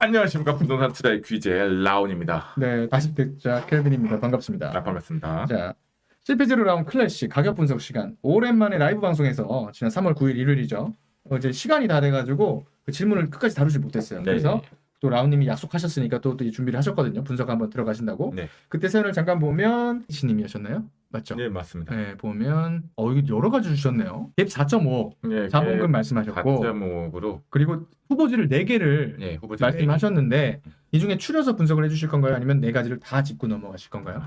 안녕하십니까 부동산 투자의 귀재 라온입니다. 네, 40대자 켈빈입니다. 반갑습니다. 아, 반갑습니다. 자, 실패제로 나온 클래식 가격 분석 시간. 오랜만에 라이브 방송에서 지난 3월 9일 일요일이죠. 어, 이제 시간이 다 돼가지고 그 질문을 끝까지 다루지 못했어요. 네. 그래서 또 라운님이 약속하셨으니까 또, 또이 준비를 하셨거든요. 분석 한번 들어가신다고. 네. 그때 사연을 잠깐 보면 이신님이셨나요? 맞죠? 네 맞습니다. 네, 보면 어 이거 여러 가지 주셨네요. 갭 4.5 네, 자본금 말씀하셨고 가짜 모으로 그리고 후보지를 4개를 네 후보자 말씀하셨는데 이 중에 추려서 분석을 해주실 건가요? 아니면 네 가지를 다 짚고 넘어가실 건가요?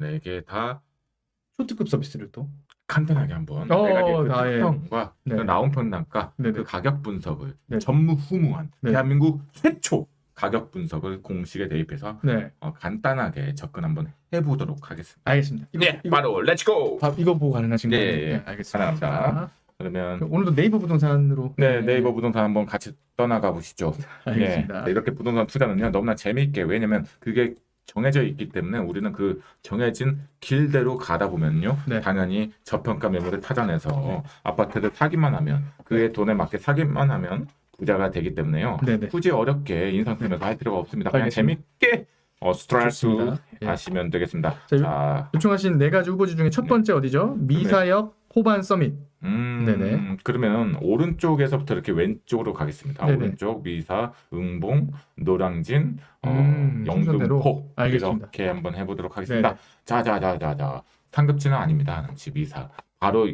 네개다 초특급 서비스를 또 간단하게 한번 어, 네 가지 그 다, 예. 특성과 네. 그 나온 평단가. 그 가격 분석을 네. 전무후무한 네. 대한민국 최초 가격 분석을 공식에 대입해서 네 어, 간단하게 접근 한번 해보도록 하겠습니다. 알겠습니다. 이거, 네 이거, 바로 렛츠고. 바- 이거 보고 가능하신 네, 거예요? 예. 네, 알겠습니다. 가능합니다. 그러면 자, 오늘도 네이버 부동산으로 네 네 이버 부동산 한번 같이 떠나가 보시죠. 알겠습니다. 예, 이렇게 부동산 투자는요 너무나 재미있게 왜냐면 그게 정해져 있기 때문에 우리는 그 정해진 길대로 가다 보면요 네. 당연히 저평가 매물을 찾아내서 아파트를 사기만 하면 그의 돈에 맞게 사기만 하면 부자가 되기 때문에요 네네. 굳이 어렵게 인상 쓰면서 할 필요가 없습니다 그냥 알겠습니다. 재밌게 어, 스트라이크 좋습니다. 예. 하시면 되겠습니다 자, 요- 자 요청하신 네 가지 후보지 중에 첫 번째 어디죠? 미사역 호반 서밋. 음, 네네. 그러면 오른쪽에서부터 이렇게 왼쪽으로 가겠습니다. 네네. 오른쪽 미사, 응봉, 노량진, 어, 음, 순서대로. 영등포 알겠습니다. 이렇게 한번 해보도록 하겠습니다. 자자자자자 상급지는 아닙니다. 지 미사 바로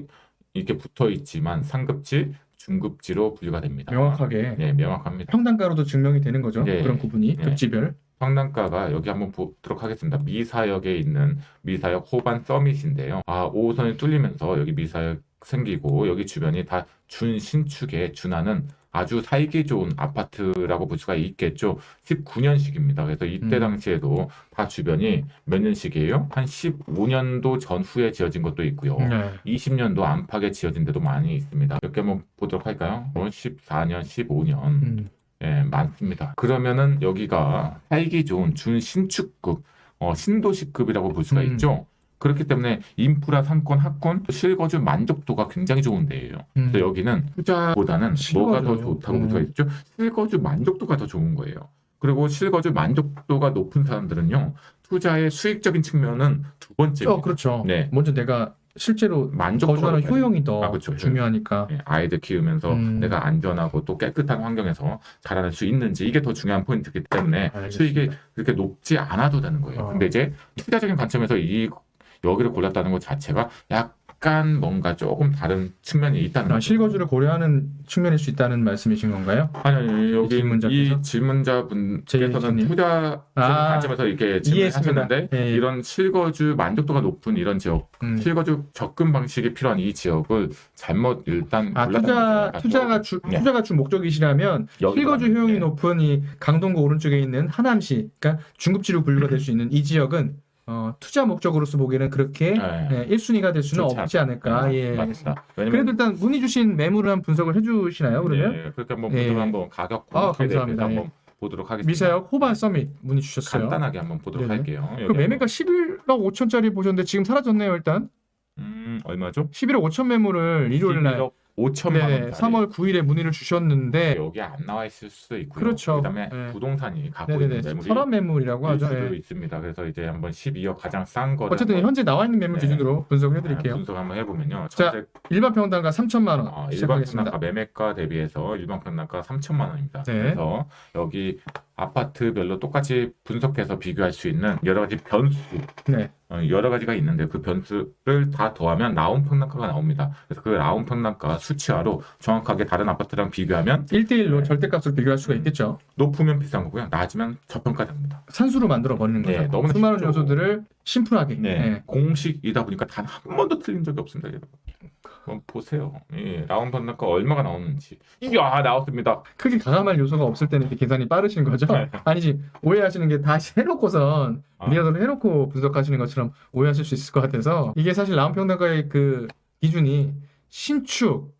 이렇게 붙어 있지만 상급지, 중급지로 분류가 됩니다. 명확하게 네, 명확합니다. 평단가로도 증명이 되는 거죠. 네. 그런 구분이 네. 급지별. 평단가가 여기 한번 보도록 하겠습니다. 미사역에 있는 미사역 호반 서밋인데요. 아, 5호선이 뚫리면서 여기 미사역 생기고 여기 주변이 다 준신축에 준하는 아주 살기 좋은 아파트라고 볼 수가 있겠죠. 19년식입니다. 그래서 이때 음. 당시에도 다 주변이 몇 년식이에요? 한 15년도 전후에 지어진 것도 있고요. 네. 20년도 안팎에 지어진 데도 많이 있습니다. 몇 개 한번 보도록 할까요? 뭐 14년, 15년. 음. 예, 많습니다. 그러면은 여기가 살기 좋은 준신축급, 어, 신도시급이라고 볼 수가 음. 있죠. 그렇기 때문에 인프라 상권, 학권, 실거주 만족도가 굉장히 좋은 데예요. 음. 그래서 여기는 투자보다는 뭐가 더 실거주. 좋다고 음. 있죠? 실거주 만족도가 더 좋은 거예요. 그리고 실거주 만족도가 높은 사람들은요, 투자의 수익적인 측면은 두 번째입니다. 어, 그렇죠. 네. 먼저 내가 실제로 만족도가 거주하는. 효용이 더 아, 그렇죠. 중요하니까. 예, 아이들 키우면서 음. 내가 안전하고 또 깨끗한 환경에서 자라날 수 있는지 이게 더 중요한 포인트이기 때문에 알겠습니다. 수익이 그렇게 높지 않아도 되는 거예요. 어. 근데 이제 투자적인 관점에서 이 여기를 골랐다는 것 자체가 약간 뭔가 조금 다른 측면이 있다는 아, 거죠. 실거주를 고려하는 측면일 수 있다는 말씀이신 건가요? 아니, 아니 여기 질문자께서? 이 질문자분께서는? 투자 아, 관점에서 이렇게 질문하셨는데. 예, 예. 이런 실거주 만족도가 높은 이런 지역, 음. 실거주 접근 방식이 필요한 이 지역을 잘못 일단 아 투자. 투자가 주 네. 투자가 주 목적이시라면 실거주 효용이 네. 높은 이 강동구 오른쪽에 있는 하남시, 그러니까 중급지로 분류가 될 수 있는 이 지역은 어, 투자 목적으로서 보기에는 그렇게 네. 예, 1순위가 될 수는 좋지 없지 않을까. 네, 예. 맞습니다. 그래도 왜냐면 일단 문의 주신 매물을 한번 분석을 해주시나요? 그러면 네, 그렇게 한번 예. 보도록 한번 가격 아, 공개에 대해서 감사합니다. 한번 보도록 하겠습니다. 미사역 호반 서밋 문의 주셨어요. 간단하게 한번 보도록 네네. 할게요. 그 여기 매매가 11억 5천짜리 보셨는데 지금 사라졌네요. 일단 음, 얼마죠? 11억 5천 매물을 일요일 날 11억 5천만 원. 네, 3월 9일에 문의를 주셨는데 여기 안 나와 있을 수도 있고요. 그렇죠. 그다음에 네. 부동산이 갖고 네네네 있는 매물이 서랍 매물이라고 하죠. 예. 있습니다. 그래서 이제 한번 12억 가장 싼 거를 어쨌든 한번, 현재 나와 있는 매물 네. 기준으로 분석을 아, 해드릴게요. 분석 한번 해보면요. 자, 전세 일반 평당가 3천만 원 어, 일반 시작하겠습니다. 평당가 매매가 대비해서 일반 평당가 3천만 원입니다. 네. 그래서 여기 아파트별로 똑같이 분석해서 비교할 수 있는 여러 가지 변수, 네. 어, 여러 가지가 있는데 그 변수를 다 더하면 나온 평당가가 나옵니다. 그래서 그 나온 평당가 수치화로 정확하게 다른 아파트랑 비교하면 1대1로 네. 절대값으로 비교할 수가 있겠죠. 높으면 비싼 거고요. 낮으면 저평가됩니다. 산수로 만들어 버리는 거죠. 네, 너무나 수많은 쉽죠. 요소들을 심플하게. 네. 네. 공식이다 보니까 단 한 번도 틀린 적이 없습니다. 여러분. 한번 보세요. 예, 나온 평당가 얼마가 나오는지. 이야 나왔습니다. 크게 가감할 요소가 없을 때는 이렇게 계산이 빠르신 거죠. 네. 아니지 오해하시는 게 다시 해놓고선 아. 미라도를 해놓고 분석하시는 것처럼 오해하실 수 있을 것 같아서 이게 사실 나온 평당가의 그 기준이 신축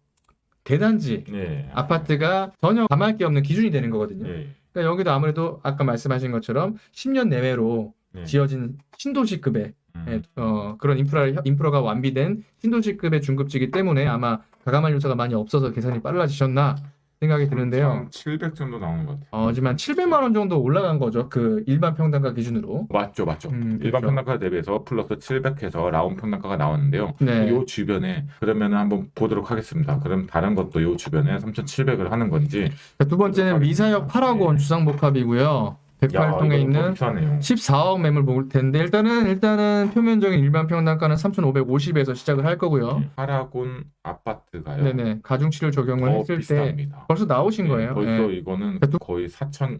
대단지 네. 아파트가 전혀 감할 게 없는 기준이 되는 거거든요. 예. 그러니까 여기도 아무래도 아까 말씀하신 것처럼 10년 내외로 네. 지어진 신도시급의 음. 예, 어, 그런 인프라 인프라가 완비된 신도시급의 중급지기 때문에 아마 가감할 요소가 많이 없어서 계산이 빨라지셨나 생각이 드는데요. 700 정도 나오는 것 같아요. 어, 하지만 700만 원 정도 올라간 거죠. 그 일반 평당가 기준으로. 맞죠, 맞죠. 음, 일반 그렇죠. 평단가 대비해서 플러스 700해서 라운 평단가가 나왔는데요. 네. 요 주변에 그러면 한번 보도록 하겠습니다. 그럼 다른 것도 요 주변에 3,700을 하는 건지 자, 두 번째는 미사역 파라곤 네. 주상복합이고요. 야, 108동에 이거 있는 더 비싸네요. 14억 매물 볼 텐데 일단은 일단은 표면적인 일반 평당가는 3,550에서 시작을 할 거고요. 파라곤 아파트가요. 네네 가중치를 적용을 더 했을 때 비쌉니다. 벌써 나오신 네, 거예요. 벌써 네. 이거는 그래도- 거의 4,200만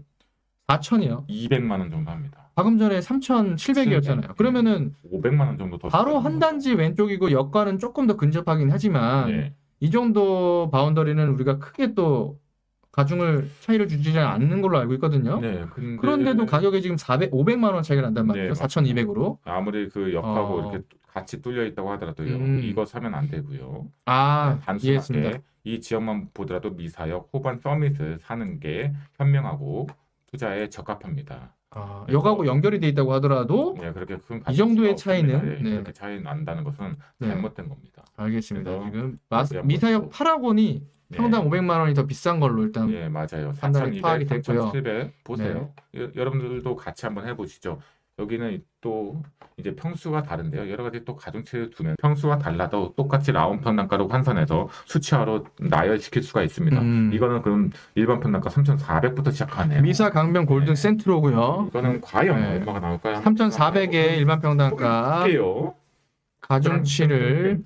4천이요. 원 정도 합니다. 방금 전에 3,700이었잖아요. 그러면은 500만 원 정도 더 바로 한. 단지 왼쪽이고 역과는 조금 더 근접하긴 하지만 네. 이 정도 바운더리는 우리가 크게 또 가중을 차이를 주지 않는 걸로 알고 있거든요. 네, 근데 그런데도 가격이 지금 400, 500만 원 차이가 난단 말이에요. 네, 4,200으로. 아무리 그 역하고 어. 이렇게 같이 뚫려 있다고 하더라도요. 음. 이거 사면 안 되고요. 아, 단순하게 이해했습니다. 이 지역만 보더라도 미사역 호반 서밋을 사는 게 현명하고 투자에 적합합니다. 아, 역하고 연결이 돼 있다고 하더라도 네, 그렇게 큰이 정도의. 차이는, 네, 네. 그렇게 차이 난다는 것은 네, 잘못된 겁니다. 알겠습니다. 지금 마스, 미사역 뭐- 파라곤이 네. 평당 500만 원이 더 비싼 걸로 일단 예, 맞아요. 판단이 파악이 4,200, 됐고요. 3,700 보세요. 여- 여러분들도 같이 한번 해보시죠. 여기는 또 이제 평수가 다른데요. 여러 가지 또 가중치를 두면 평수가 달라도 똑같이 라운 평단가로 환산해서 수치화로 나열시킬 수가 있습니다. 음. 이거는 그럼 일반 평단가 3,400부터 시작하네요. 미사 강변 골든 네. 센트로고요. 이거는 과연 네. 얼마가 나올까요? 3,400의 일반 평당가 볼게요. 가중치를.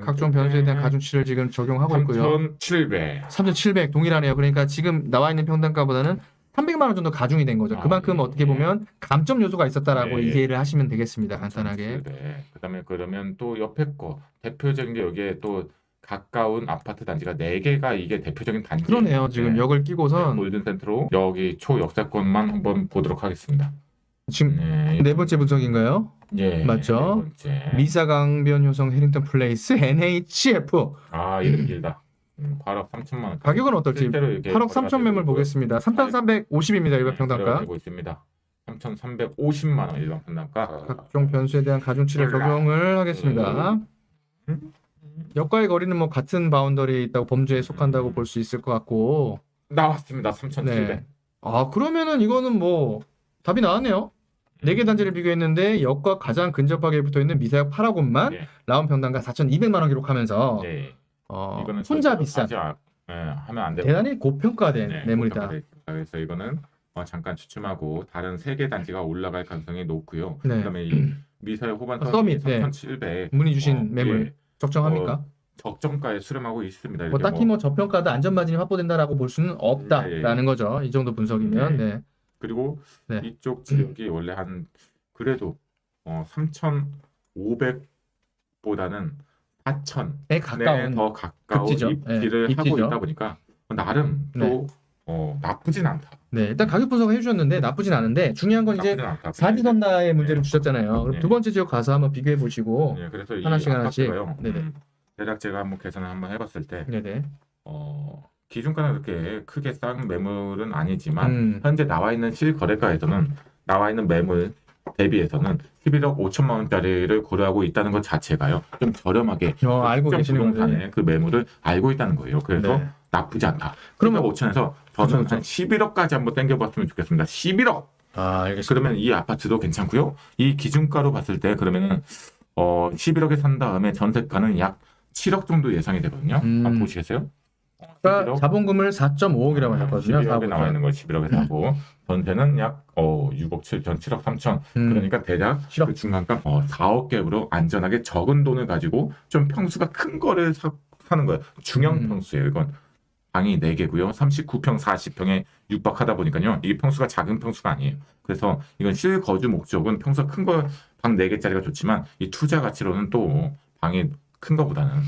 각종 변수에 대한 가중치를 지금 적용하고 있고요. 3,700. 3,700 동일하네요. 그러니까 지금 나와 있는 평당가보다는 300만 원 정도 가중이 된 거죠. 아, 그만큼 예, 어떻게 예. 보면 감점 요소가 있었다라고 예, 예. 이해를 하시면 되겠습니다. 간단하게. 네. 그다음에 그러면 또 옆에 거 대표적인 게 여기에 또 가까운 아파트 단지가 네 개가 이게 대표적인 단지. 그러네요. 지금 역을 끼고선 골든 센트로 여기 초역사권만 한번 보도록 하겠습니다. 지금 네, 네 번째 분석인가요? 예, 맞죠? 네. 미사 강변 효성 해링턴 플레이스 NHF 아 이름 길다. 음, 8억 3천만 원. 가격은 어떨지 실제로 이렇게 8억 3천 매물 보겠습니다. 3,350입니다. 일반 평당가. 되고 있습니다. 3,350만 원 일반 평당가. 각종 변수에 대한 가중치를 적용을 하겠습니다. 음. 역과의 거리는 뭐 같은 바운더리에 있다고 범주에 속한다고 볼 수 있을 것 같고. 나왔습니다. 3,700. 네. 아 그러면은 이거는 뭐 답이 나왔네요. 네 개 단지를 비교했는데 역과 가장 근접하게 붙어 있는 미사역 파라곤만 네. 라운 평당가 4,200만 원 기록하면서 네. 어, 이거는 혼자 절대로 비싼 하지 않- 예, 하면 안 돼요. 대단히 고평가된 네, 매물이다. 고평가돼 있습니다. 그래서 이거는 어, 잠깐 추첨하고 다른 세 개 단지가 올라갈 가능성이 높고요. 네. 그다음에 이 미사일 호반 어, 서밋 서밋, 네. 3,700 문의 주신 어, 매물 예, 적정합니까? 어, 적정가에 수렴하고 있습니다. 뭐 이렇게 딱히 뭐 저평가다 안전 마진이 확보된다라고 볼 수는 없다라는 거죠. 이 정도 분석이면 네. 네. 그리고 네. 이쪽 지역이 원래 한 그래도 어, 3,500보다는 4,000에 에 가까운 더 가까운 급지죠. 입지를 네, 하고 입지죠. 있다 보니까 나름 또 네. 어, 나쁘진 않다. 네, 일단 가격 분석을 해주셨는데 나쁘진 않은데 중요한 건 이제 않다. 사지선다의 문제를 네. 주셨잖아요. 그럼 네. 두 번째 지역 가서 한번 비교해 보시고 네, 그래서 이 하나씩 하나씩. 아파트가요. 네네. 음, 대략 제가 한번 계산을 한번 해봤을 때 네네. 어, 기준가는 그렇게 크게 싼 매물은 아니지만 음, 현재 나와 있는 실거래가에서는 나와 있는 매물 대비해서는 11억 5천만 원짜리를 고려하고 있다는 것 자체가요. 좀 저렴하게 어, 알고 계시는. 부동산의 그 매물을 알고 있다는 거예요. 그래서 네. 나쁘지 않다. 그러면- 그러면 5천에서 그쵸, 저는 그쵸. 한 11억까지 한번 당겨봤으면 좋겠습니다. 11억. 아, 알겠습니다. 그러면 이 아파트도 괜찮고요. 이 기준가로 봤을 때 그러면은 어 11억에 산 다음에 전세가는 약 7억 정도 예상이 되거든요. 음. 한번 보시겠어요? 그러니까 11억? 자본금을 4.5억이라고 하셨거든요. 11억에 나와 있는 거 11억에 사고 전세는 약 어, 6억 7천, 7억 3천. 음, 그러니까 대략 7억. 그 중간값 어, 4억 갭으로 안전하게 적은 돈을 가지고 좀 평수가 큰 거를 사, 사는 거예요. 중형 음. 평수예요. 이건 방이 4개고요. 39평, 40평에 육박하다 보니까요. 이게 평수가 작은 평수가 아니에요. 그래서 이건 실거주 목적은 평수 큰 거 방 4개짜리가 좋지만 이 투자 가치로는 또 방이 큰 거보다는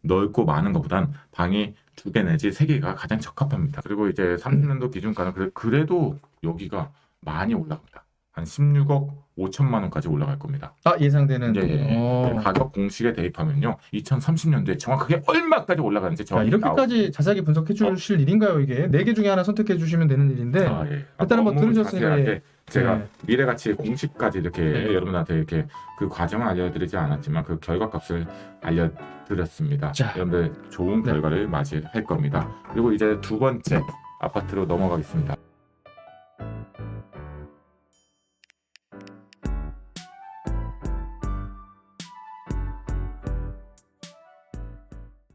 넓고 많은 것보단 방이 두 개 내지 세 개가 가장 적합합니다. 그리고 이제 30년도 기준가는 그래- 그래도 여기가 많이 올라갑니다. 한 16억 5천만 원까지 올라갈 겁니다. 아 예상되는. 예, 예. 어. 가격 공식에 대입하면요, 2030년도에 정확하게 얼마까지 올라가는지 자, 정확히 이렇게까지 자세하게 분석해 주실 일인가요 이게? 네 개 중에 하나 선택해 주시면 되는 일인데 나오- 아, 예. 일단 한번 들으셨으니까 제가 네. 미래가치 공식까지 이렇게 네. 여러분한테 이렇게 그 과정을 알려드리지 않았지만 그 결과값을 알려드렸습니다. 자. 여러분들 좋은 네. 결과를 맞이할 겁니다. 그리고 이제 두 번째 아파트로 넘어가겠습니다.